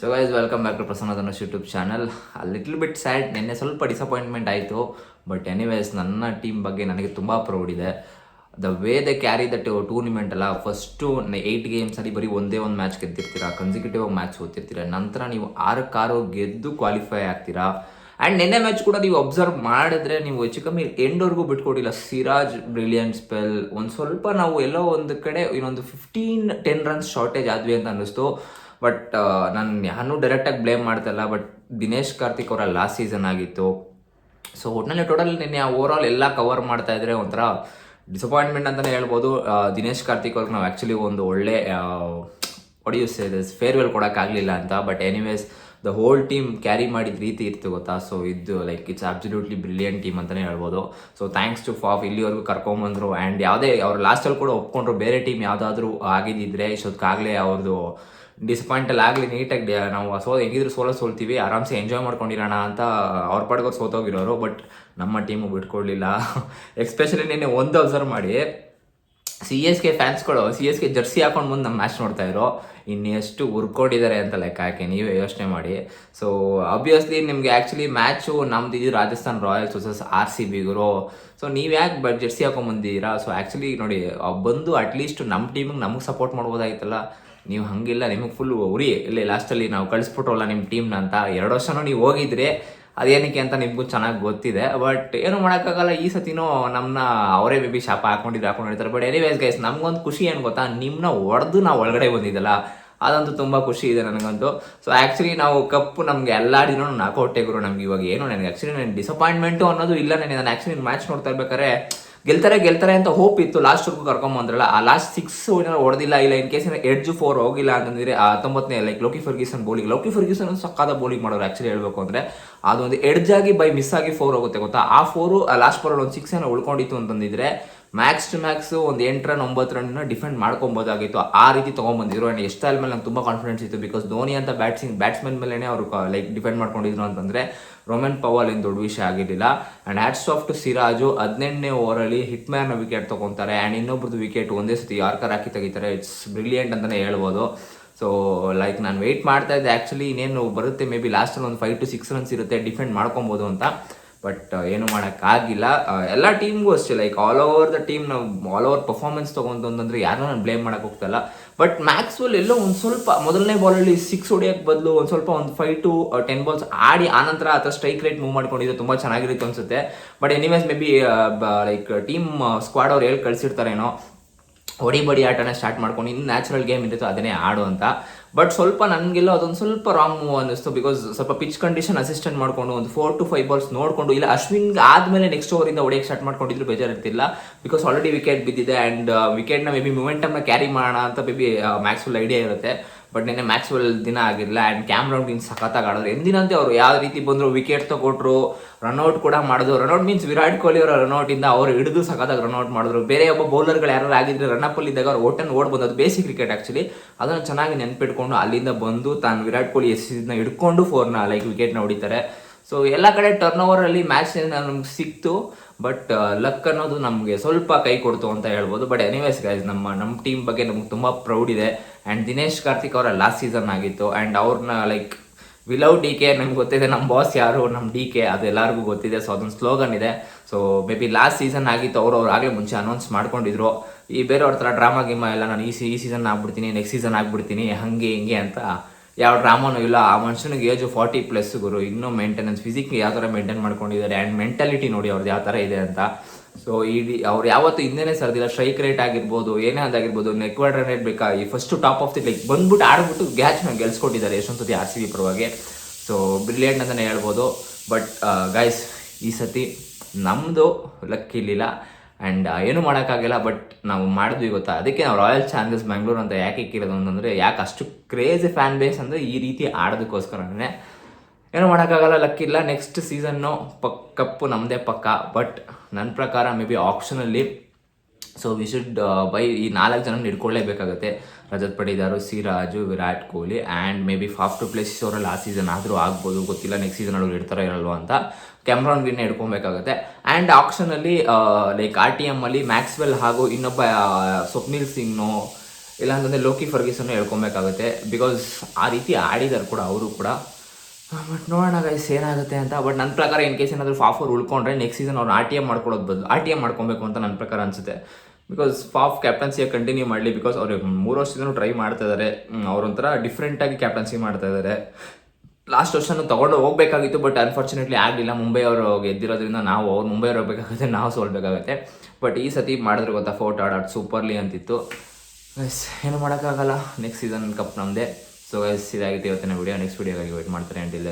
So guys welcome back to Prasanna Dhanush YouTube channel little bit sad ನಿನ್ನೆ ಸ್ವಲ್ಪ disappointment ಆಯಿತು. But anyways ನನ್ನ team ಬಗ್ಗೆ ನನಗೆ ತುಂಬ ಪ್ರೌಡ್ ಇದೆ. The way the carry that tournament ಅಲ್ಲ ಫಸ್ಟು ಏಯ್ಟ್ ಗೇಮ್ಸಲ್ಲಿ ಬರೀ ಒಂದೇ ಒಂದು ಮ್ಯಾಚ್ ಗೆದ್ದಿರ್ತೀರಾ? ಕನ್ಸಿಕ್ಯೂಟಿವ್ ಆಗಿ ಮ್ಯಾಚ್ ಓದ್ತಿರ್ತೀರ? ನಂತರ ನೀವು ಆರಕ್ಕಾರು ಗೆದ್ದು ಕ್ವಾಲಿಫೈ ಆಗ್ತೀರಾ? ಆ್ಯಂಡ್ ನಿನ್ನೆ ಮ್ಯಾಚ್ ಕೂಡ ನೀವು ಅಬ್ಸರ್ವ್ ಮಾಡಿದ್ರೆ ನೀವು ಹೆಚ್ಚು ಕಮ್ಮಿ ಎಂಡ್ವರೆಗೂ ಬಿಟ್ಕೊಡಿಲ್ಲ ಸಿರಾಜ್ ಬ್ರಿಲಿಯಂಟ್ ಸ್ಪೆಲ್ ಒಂದು ಸ್ವಲ್ಪ ನಾವು ಎಲ್ಲೋ ಒಂದು ಕಡೆ ಇನ್ನೊಂದು ಫಿಫ್ಟೀನ್ ಟೆನ್ ರನ್ಸ್ ಶಾರ್ಟೇಜ್ ಆದ್ವಿ ಅಂತ ಅನ್ನಿಸ್ತು. ಬಟ್ ನಾನು ಯಾರನ್ನೂ ಡೈರೆಕ್ಟಾಗಿ ಬ್ಲೇಮ್ ಮಾಡ್ತಾಯಿಲ್ಲ ಬಟ್ ದಿನೇಶ್ ಕಾರ್ತಿಕ್ ಅವರ ಲಾಸ್ಟ್ ಸೀಸನ್ ಆಗಿತ್ತು. ಸೊ ಒಟ್ಟಿನಲ್ಲಿ ಟೋಟಲ್ ನಿನ್ನೆ ಓವರ್ ಆಲ್ ಎಲ್ಲ ಕವರ್ ಮಾಡ್ತಾ ಇದ್ರೆ ಒಂಥರ ಡಿಸಪಾಯಿಂಟ್ಮೆಂಟ್ ಅಂತಲೇ ಹೇಳ್ಬೋದು. ದಿನೇಶ್ ಕಾರ್ತಿಕ್ ಅವ್ರಿಗೆ ನಾವು ಆ್ಯಕ್ಚುಲಿ ಒಂದು ಒಳ್ಳೆ ಒಡಿಯೂಸ್ ಫೇರ್ವೆಲ್ ಕೊಡೋಕ್ಕಾಗಲಿಲ್ಲ ಅಂತ. But anyways the whole team carry ಮಾಡಿದ ರೀತಿ ಇತ್ತು ಗೊತ್ತಾ? ಸೊ ಇದು like it's absolutely brilliant team ಅಂತಲೇ ಹೇಳ್ಬೋದು. ಸೊ ಥ್ಯಾಂಕ್ಸ್ ಟು ಫಾಫ್ ಇಲ್ಲಿವರೆಗೂ ಕರ್ಕೊಂಬಂದರು ಆ್ಯಂಡ್ ಯಾವುದೇ, ಅವ್ರು ಲಾಸ್ಟಲ್ಲಿ ಕೂಡ ಒಪ್ಕೊಂಡ್ರು. ಬೇರೆ ಟೀಮ್ ಯಾವುದಾದ್ರೂ ಆಗಿದ್ದಿದ್ರೆ ಇಷ್ಟೊತ್ತಿಗಾಗಲೇ ಅವ್ರದ್ದು ಡಿಸಪಾಯಿಂಟಲ್ಲಿ ಆಗಲಿ ನೀಟಾಗಿ ನಾವು ಸೋ ಹೆಂಗಿದ್ರು ಸೋಲ ಸೋಲ್ತೀವಿ, ಆರಾಮ್ಸೆ ಎಂಜಾಯ್ ಮಾಡ್ಕೊಂಡಿರೋಣ ಅಂತ ಅವ್ರ ಪಾಡ್ಗೆ ಸೋತೋಗಿರೋರು ಬಟ್ ನಮ್ಮ ಟೀಮು ಬಿಟ್ಕೊಡ್ಲಿಲ್ಲ. ಎಸ್ಪೆಷಲಿ ನಿನ್ನೆ ಒಂದು ಅಬ್ಸರ್ವ್ ಮಾಡಿ ಸಿ ಎಸ್ ಕೆ ಫ್ಯಾನ್ಸ್ಗಳು ಸಿ ಎಸ್ ಕೆ ಜರ್ಸಿ ಹಾಕೊಂಡು ಮುಂದೆ ನಮ್ಮ ಮ್ಯಾಚ್ ನೋಡ್ತಾ ಇರೋ ಇನ್ನೆಷ್ಟು ಉರ್ಕೊಂಡಿದ್ದಾರೆ ಅಂತ ಲೆಕ್ಕ ಹಾಕಿ, ನೀವೇ ಯೋಚನೆ ಮಾಡಿ. ಸೊ ಅಬ್ವಿಯಸ್ಲಿ ನಿಮಗೆ ಆ್ಯಕ್ಚುಲಿ ಮ್ಯಾಚು ನಮ್ದು ಇದು Rajasthan Royals versus R C ಬಿಗರು so ನೀವು ಯಾಕೆ ಬಟ್ ಜರ್ಸಿ ಹಾಕೊಂಡ್ ಬಂದಿದ್ದೀರಾ ಸೊ ಆ್ಯಕ್ಚುಲಿ ನೋಡಿ ಬಂದು ಅಟ್ಲೀಸ್ಟ್ ನಮ್ಮ ಟೀಮಿಗೆ ನಮಗೆ ಸಪೋರ್ಟ್ ಮಾಡ್ಬೋದಾಗಿತ್ತಲ್ಲ ನೀವು ಹಂಗಿಲ್ಲ, ನಿಮಗೆ ಫುಲ್ ಉರಿ. ಇಲ್ಲಿ ಲಾಸ್ಟಲ್ಲಿ ನಾವು ಕಳಿಸ್ಬಿಟ್ರಲ್ಲ ನಿಮ್ಮ ಟೀಮ್ನ ಅಂತ. ಎರಡು ವರ್ಷನೂ ನೀವು ಹೋಗಿದ್ರೆ, ಅದೇನಕ್ಕೆ ಅಂತ ನಿಮಗೂ ಚೆನ್ನಾಗಿ ಗೊತ್ತಿದೆ. ಬಟ್ ಏನು ಮಾಡೋಕ್ಕಾಗಲ್ಲ, ಈ ಸತಿನೂ ನಮ್ಮನ್ನ ಅವರೇ ಮೇ ಬಿ ಶಾಪ ಹಾಕೊಂಡಿದ್ದು ಹಾಕೊಂಡಿರ್ತಾರೆ ಬಟ್ ಎನಿವೇಸ್ ಗೈಸ್ ನಮ್ಗೊಂದು ಖುಷಿ ಏನು ಗೊತ್ತಾ? ನಿಮ್ಮನ್ನ ಹೊಡೆದು ನಾವು ಒಳಗಡೆ ಬಂದಿದ್ದಲ್ಲ. ಅದಂತೂ ತುಂಬ ಖುಷಿ ಇದೆ ನನಗಂತೂ. ಸೊ ಆ್ಯಕ್ಚುಲಿ ನಾವು ಕಪ್ಪು ನಮಗೆ ಎಲ್ಲ ದಿನ ನಾಕೌಟ್ ಗುರು ನಮ್ಗೆ ಇವಾಗ ಏನು ನನಗೆ ಆ್ಯಕ್ಚುಲಿ ನನ್ನ ಡಿಸಪಾಯಿಂಟ್ಮೆಂಟು ಅನ್ನೋದು ಇಲ್ಲ. ನನಗೆ ನಾನು ಆ್ಯಕ್ಚುಲಿ ಮ್ಯಾಚ್ ನೋಡ್ತಾ ಇರ್ಬೇಕಾದ್ರೆ ಗೆಲ್ತಾರೆ ಗೆಲ್ತಾರೆ ಅಂತ ಹೋಪ್ ಇತ್ತು. ಲಾಸ್ಟ್ವರೆಗೂ ಕರ್ಕೊಂಬಂದ್ರಲ್ಲ ಆ ಲಾಸ್ಟ್ ಸಿಕ್ಸ್ ಏನಾದ್ರು ಹೊಡೆದಿಲ್ಲ, ಇಲ್ಲ ಇನ್ ಕೇಸ್ ಎಡ್ಜ್ ಫೋರ್ ಹೋಗಿಲ್ಲ ಅಂತಂದ್ರೆ, ಆ ಹತ್ತೊಂಬತ್ತನೇ like Lockie Ferguson bowling Lockie Ferguson ಸಕ್ಕಾದ bowling ಮಾಡೋರು ಆಕ್ಚುಲಿ ಹೇಳ್ಬೇಕು ಅಂದ್ರೆ, ಅದೊಂದು ಎಡ್ಜ್ ಆಗಿ ಬೈ ಮಿಸ್ ಆಗಿ ಫೋರ್ ಹೋಗುತ್ತೆ ಗೊತ್ತಾ? ಆ ಫೋರು ಲಾಸ್ಟ್ ಫೋರ್ ಒಂದು ಸಿಕ್ಸ್ ಏನೋ ಉಳ್ಕೊಂಡಿತ್ತು ಅಂತಂದಿದ್ರೆ ಮ್ಯಾಕ್ಸ್ ಟು ಮ್ಯಾಕ್ಸ್ ಒಂದು ಎಂಟು ರನ್ ಒಂಬತ್ತು ರನ್ ಡಿಫೆಂಡ್ ಮಾಡ್ಕೊಬೋದಾಗಿತ್ತು ಆ ರೀತಿ ತೊಗೊಂಬಂದಿದ್ರು ಆ್ಯಂಡ್ ಎಷ್ಟು ಮೇಲೆ ನಂಗೆ ತುಂಬ ಕಾನ್ಫಿಡೆನ್ಸ್ ಇತ್ತು ಬಿಕಾಸ್ ಧೋನಿ ಅಂತ ಬ್ಯಾಟ್ಸಿಂಗ್ ಬ್ಯಾಟ್ಸ್ಮನ್ ಮೇಲೇ ಅವರು ಲೈಕ್ ಡಿಪೆಂಡ್ ಮಾಡ್ಕೊಂಡಿದ್ರು ಅಂತಂದ್ರೆ ರೋಮನ್ ಪವಾಲ್ ಏನು ದೊಡ್ಡ ವಿಷಯ ಆಗಿರಲಿಲ್ಲ. And hats off to Siraj ಹದಿನೆಂಟನೇ ಓವರಲ್ಲಿ ಹಿಟ್ ವಿಕೆಟ್ ತೊಗೊತಾರೆ ಆ್ಯಂಡ್ ಇನ್ನೊಬ್ರದ್ದು ವಿಕೆಟ್ ಒಂದೇ ಸತಿ ಯಾರ್ಕರ್ ಹಾಕಿ ತೆಗಿತಾರೆ. ಇಟ್ಸ್ ಬ್ರಿಲಿಯಂಟ್ ಅಂತಲೇ ಹೇಳ್ಬೋದು. ಸೊ ಲೈಕ್ ನಾನು ವೆಯ್ಟ್ ಮಾಡ್ತಾ ಇದ್ದೆ. ಆ್ಯಕ್ಚುಲಿ ಇನ್ನೇನು ಬರುತ್ತೆ? ಮೇ ಬಿ ಲಾಸ್ಟಲ್ಲಿ ಒಂದು ಫೈವ್ ಟು ಸಿಕ್ಸ್ ರನ್ಸ್ ಇರುತ್ತೆ. ಡಿಫೆಂಡ್ ಮಾಡ್ಕೊಬೋದು ಅಂತ. ಬಟ್ ಏನು ಮಾಡೋಕ್ಕಾಗಿಲ್ಲ. ಎಲ್ಲ ಟೀಮ್ಗೂ ಅಷ್ಟೇ like all over the team ನಾವು ಆಲ್ ಓವರ್ ಪರ್ಫಾರ್ಮೆನ್ಸ್ ತೊಗೊಂಡು ಅಂತಂದರೆ ಯಾರನ್ನೂ ನಾನು ಬ್ಲೇಮ್ ಮಾಡೋಕೆ ಹೋಗ್ತಲ್ಲ. ಬಟ್ ಮ್ಯಾಕ್ಸ್ವೆಲ್ ಎಲ್ಲೋ ಒಂದು ಸ್ವಲ್ಪ, ಮೊದಲನೇ ಬಾಲಲ್ಲಿ ಸಿಕ್ಸ್ ಹೊಡಿಯೋಕ್ಕೆ ಬದಲು ಒಂದು ಸ್ವಲ್ಪ ಒಂದು ಫೈವ್ ಟು ಟೆನ್ ಬಾಲ್ಸ್ ಆಡಿ ಆನಂತರ ಅಥವಾ ಸ್ಟ್ರೈಕ್ ರೇಟ್ ಮೂವ್ ಮಾಡ್ಕೊಂಡಿದ್ದು ತುಂಬ ಚೆನ್ನಾಗಿರುತ್ತೆ ಅನಿಸುತ್ತೆ. But anyways maybe like team squad ಅವ್ರು ಹೇಳಿ ಕಳಿಸಿರ್ತಾರೇನೋ, ಹೊಡಿ ಬಡಿ ಆಟನ ಸ್ಟಾರ್ಟ್ ಮಾಡ್ಕೊಂಡು ಇನ್ನು ನ್ಯಾಚುರಲ್ ಗೇಮ್ ಇರುತ್ತೆ ಅದನ್ನೇ ಆಡು ಅಂತ. ಬಟ್ ಸ್ವಲ್ಪ ನನಗೆಲ್ಲ ಅದೊಂದು ಸ್ವಲ್ಪ ರಾಂಗ್ ಮೂವ್ ಅನ್ನಿಸ್ತು ಬಿಕಾಸ್ ಸ್ವಲ್ಪ ಪಿಚ್ ಕಂಡೀಷನ್ ಅಸಿಸ್ಟೆಂಟ್ ಮಾಡ್ಕೊಂಡು ಒಂದು ಫೋರ್ ಟು ಫೈವ್ ಬಾಲ್ಸ್ ನೋಡ್ಕೊಂಡು, ಇಲ್ಲ ಅಶ್ವಿನ್ ಆದಮೇಲೆ ನೆಕ್ಸ್ಟ್ ಓವರಿಂದ ಹೊಡೆಯಕ್ಕೆ ಸ್ಟಾರ್ಟ್ ಮಾಡ್ಕೊಂಡಿದ್ರು ಬೇಜಾರಿರ್ತಿಲ್ಲ. ಬಿಕಾಸ್ ಆಲ್ರೆಡಿ ವಿಕೆಟ್ ಬಿದ್ದಿದೆ ಆ್ಯಂಡ್ ವಿಕೆಟ್ನ ಮೇ ಬಿ ಮೊಮೆಂಟಮ್ನ ಕ್ಯಾರಿ ಮಾಡೋಣ ಅಂತ ಮೇ ಬಿ ಮ್ಯಾಕ್ಸ್ವೆಲ್ ಐಡಿಯಾ ಇರುತ್ತೆ. ಬಟ್ ನಿನ್ನೆ ಮ್ಯಾಕ್ಸ್ವೆಲ್ ದಿನ ಆಗಿರಲಿಲ್ಲ ಆ್ಯಂಡ್ ಕ್ಯಾಮ್ರೌಂಡ್ ಮೀನ್ಸ್ ಸಖತ್ತಾಗಿ ಆಡೋರು ಎಂದಿನಂತೆ ಅವರು ಯಾವ ರೀತಿ ಬಂದರು ವಿಕೆಟ್ ತೊಗೊಟ್ರು ರನ್ಔಟ್ ಕೂಡ ಮಾಡಿದ್ರು. ರನ್ಔಟ್ ಮೀನ್ಸ್ ವಿರಾಟ್ ಕೊಹ್ಲಿ ಅವರ ರನ್ಔಟಿಂದ ಅವರು ಹಿಡಿದು ಸಖತ್ತಾಗಿ ರನ್ಔಟ್ ಮಾಡಿದ್ರು. ಬೇರೆ ಒಬ್ಬ ಬೌಲರ್ಗಳು ಯಾರು ಆಗಿದ್ರೆ ರನ್ನಪ್ಪಲ್ಲಿ ಇದ್ದಾಗ ಅವ್ರು ಓಟನ್ ಓಡ್ ಬಂದದ್ದು ಬೇಸಿಕ್ ಕ್ರಿಕೆಟ್ ಆ್ಯಕ್ಚುಲಿ ಅದನ್ನು ಚೆನ್ನಾಗಿ ನೆನಪಿಟ್ಕೊಂಡು ಅಲ್ಲಿಂದ ಬಂದು ತಾನು ವಿರಾಟ್ ಕೊಹ್ಲಿ ಎಸ್ಸಿದ್ನ ಹಿಡ್ಕೊಂಡು ಫೋರ್ನ ಲೈಕ್ ವಿಕೆಟ್ನ ಹೊಡಿತಾರೆ. ಸೊ ಎಲ್ಲ ಕಡೆ ಟರ್ನ್ ಓವರಲ್ಲಿ ಮ್ಯಾಚ್ ನಮ್ಗೆ ಸಿಕ್ತು ಬಟ್ ಲಕ್ ಅನ್ನೋದು ನಮಗೆ ಸ್ವಲ್ಪ ಕೈ ಕೊಡ್ತು ಅಂತ ಹೇಳ್ಬೋದು. ಬಟ್ ಎನಿವೇಸ್ ಗೈಸ್ ನಮ್ಮ ನಮ್ಮ ಟೀಮ್ ಬಗ್ಗೆ ನಮ್ಗೆ ತುಂಬ ಪ್ರೌಡ್ ಇದೆ. ಆ್ಯಂಡ್ ದಿನೇಶ್ ಕಾರ್ತಿಕ್ ಅವರ ಲಾಸ್ಟ್ ಸೀಸನ್ ಆಗಿತ್ತು. ಆ್ಯಂಡ್ ಅವ್ರನ್ನ ಲೈಕ್ ವಿಲೌಟ್ ಡಿ ಕೆ ನಮ್ಗೆ ಗೊತ್ತಿದೆ ನಮ್ಮ ಬಾಸ್ ಯಾರು ನಮ್ಮ ಡಿ ಕೆ ಅದು ಎಲ್ಲರಿಗೂ ಗೊತ್ತಿದೆ. ಸೊ ಅದೊಂದು ಸ್ಲೋಗನ್ ಇದೆ. So maybe last season ಆಗಿತ್ತು, ಅವರು ಅವ್ರು ಆಗಲೇ ಮುಂಚೆ ಅನೌನ್ಸ್ ಮಾಡ್ಕೊಂಡಿದ್ರು. ಈ ಬೇರೆಯವ್ರ ಥರ ಡ್ರಾಮಾ ಗಿಮಾ ಎಲ್ಲ ನಾನು ಈ ಈ ಸೀಸನ್ ಆಗ್ಬಿಡ್ತೀನಿ ನೆಕ್ಸ್ಟ್ ಸೀಸನ್ ಆಗ್ಬಿಡ್ತೀನಿ, ಹಂಗೆ, ಹಿಂಗೆ ಅಂತ ಯಾವ ಡ್ರಾಮಾನೂ ಇಲ್ಲ, ಆ ಮನುಷ್ಯನಿಗೆ ಏಜು ಫಾರ್ಟಿ ಪ್ಲಸ್ ಗುರು, ಇನ್ನೂ ಮೇಂಟೆನೆನ್ಸ್ ಫಿಸಿಕ್ ಯಾವ ಥರ ಮೇಂಟೈನ್ ಮಾಡ್ಕೊಂಡಿದ್ದಾರೆ ಆ್ಯಂಡ್ ಮೆಂಟಾಲಿಟಿ ನೋಡಿ ಅವ್ರದ್ದು ಯಾವ ಥರ ಇದೆ ಅಂತ. ಸೊ ಇಡೀ ಅವ್ರು ಯಾವತ್ತು ಹಿಂದೆನೇ ಸರ್ದಿಲ್ಲ ಸ್ಟ್ರೈಕ್ ರೇಟ್ ಆಗಿರ್ಬೋದು, ಏನೇ ಅದಾಗಿರ್ಬೋದು ನೆಕ್ವರ್ಡ್ ರೇಟ್ ಬೇಕಾ, ಈ first top of the like ಬಂದ್ಬಿಟ್ಟು ಆಡ್ಬಿಟ್ಟು ಗ್ಯಾಚ್ನ ಗೆಲ್ಸ್ಕೊಟ್ಟಿದ್ದಾರೆ ಎಷ್ಟೊಂದು ಆರ್ ಸಿ ಬಿ ಪರವಾಗಿ. ಸೊ ಬ್ರಿಲಿಯಂಟ್ ಅಂತಲೇ ಹೇಳ್ಬೋದು. ಬಟ್ ಗಾಯ್ಸ್ ಈ ಸತಿ ನಮ್ಮದು ಲಕ್ ಇರಲಿಲ್ಲ ಆ್ಯಂಡ್ ಏನು ಮಾಡೋಕ್ಕಾಗಿಲ್ಲ ಬಟ್ ನಾವು ಮಾಡಿದ್ವಿ ಗೊತ್ತಾ? ಅದಕ್ಕೆ ನಾವು ರಾಯಲ್ ಚಾಲೆಂಜರ್ಸ್ ಬೆಂಗಳೂರು ಅಂತ ಯಾಕೆ ಇಕ್ಕಿರೋದು ಅಂತಂದರೆ, ಯಾಕೆ ಅಷ್ಟು ಕ್ರೇಜಿ ಫ್ಯಾನ್ ಬೇಸ್ ಅಂದರೆ ಈ ರೀತಿ ಆಡೋದಕ್ಕೋಸ್ಕರನೇ. ಏನು ಮಾಡೋಕ್ಕಾಗಲ್ಲ ಲಕ್ಕಿಲ್ಲ ನೆಕ್ಸ್ಟ್ ಸೀಸನ್ನು ಪಕ್, ಕಪ್ಪು ನಮ್ಮದೇ ಪಕ್ಕ. ಬಟ್ ನನ್ನ ಪ್ರಕಾರ ಮೇ ಬಿ ಆಪ್ಷನಲ್ಲಿ ಸೊ ವಿ ಶುಡ್ ಬೈ ಈ ನಾಲ್ಕು ಜನ ಹಿಡ್ಕೊಳ್ಳೇಬೇಕಾಗುತ್ತೆ. Rajat Patidar, Siraj, Virat Kohli and maybe Faf du Plessis ಅವರಲ್ಲಿ ಆ ಸೀಸನ್ ಆದರೂ ಆಗ್ಬೋದು. ಗೊತ್ತಿಲ್ಲ ನೆಕ್ಸ್ಟ್ ಸೀಸನ್ ಅವ್ರು ಇಡ್ತಾರೋ ಇರಲ್ವ ಅಂತ. ಕ್ಯಾಮ್ರಾನ್ ಗ್ರೀನ್ ಹಿಡ್ಕೊಬೇಕಾಗುತ್ತೆ. ಆ್ಯಂಡ್ ಆಕ್ಷನಲ್ಲಿ ಲೈಕ್ ಆರ್ ಟಿ ಎಮ್ಮಲ್ಲಿ ಮ್ಯಾಕ್ಸ್ವೆಲ್ ಹಾಗೂ ಇನ್ನೊಬ್ಬ ಸ್ವಪ್ನಿಲ್ ಸಿಂಗ್ನು ಇಲ್ಲ ಅಂತಂದರೆ ಲೋಕಿ ಫರ್ಗಿಸನ್ನು ಹೇಳ್ಕೊಬೇಕಾಗುತ್ತೆ ಬಿಕಾಸ್ ಆ ರೀತಿ ಆಡಿದ್ದಾರೆ ಕೂಡ ಅವರು ಕೂಡ. ಬಟ್ ನೋಡೋಣ ಗೈಸ್ ಏನಾಗುತ್ತೆ ಅಂತ. ಬಟ್ ನನ್ನ ಪ್ರಕಾರ ಇನ್ ಕೇಸ್ ಏನಾದರೂ ಫಾಫರ್ ಉಳ್ಕೊಂಡ್ರೆ ನೆಕ್ಸ್ಟ್ ಸೀಸನ್ ಅವ್ರು ಆರ್ ಟಿ ಎಂ ಮಾಡ್ಕೊಳ್ಳೋದು ಬದಲು ಆರ್ ಟಿ ಎಂ ಮಾಡ್ಕೊಬೇಕು ಅಂತ ನನ್ನ ಪ್ರಕಾರ ಅನಿಸುತ್ತೆ. ಬಿಕಾಸ್ ಫಾಫ್ ಕ್ಯಾಪ್ಟನ್ಸಿಯ ಕಂಟಿನ್ಯೂ ಮಾಡಲಿ ಬಿಕಾಸ್ ಅವ್ರಿಗೆ ಮೂರು ವರ್ಷದಿಂದ ಟ್ರೈ ಮಾಡ್ತಾ ಇದ್ದಾರೆ ಅವ್ರೊಂಥರ ಡಿಫ್ರೆಂಟಾಗಿ ಕ್ಯಾಪ್ಟನ್ಸಿ ಮಾಡ್ತಾ ಇದ್ದಾರೆ ಲಾಸ್ಟ್ ವರ್ಷನೂ ತೊಗೊಂಡು ಹೋಗಬೇಕಾಗಿತ್ತು ಬಟ್ ಅನ್ಫಾರ್ಚುನೇಟ್ಲಿ ಆಗಲಿಲ್ಲ. ಮುಂಬೈ ಅವರು ಗೆದ್ದಿರೋದ್ರಿಂದ ನಾವು ಅವ್ರು ಮುಂಬೈ ಅವ್ರು ಹೋಗ್ಬೇಕಾಗುತ್ತೆ, ನಾವು ಸೋಲ್ಬೇಕಾಗುತ್ತೆ. ಬಟ್ ಈ ಸತಿ ಮಾಡಿದ್ರೆ ಗೊತ್ತಾ ಫೋರ್ಟ್ ಆಡ್ ಸೂಪರ್ಲಿ ಅಂತಿತ್ತು. ಗೈಸ್ ಏನು ಮಾಡೋಕ್ಕಾಗಲ್ಲ. ನೆಕ್ಸ್ಟ್ ಸೀಸನ್ ಕಪ್ ನಮ್ಮದೇ ಸೊ ಗೈಸ್ ಇದಾಗಿತ್ತು ಇವತ್ತಿನ ವಿಡಿಯೋ ನೆಕ್ಸ್ಟ್ ವಿಡಿಯೋಗಾಗಿ ವೇಟ್ ಮಾಡ್ತಾರೆ ಅಂಟಿಲ್ಲ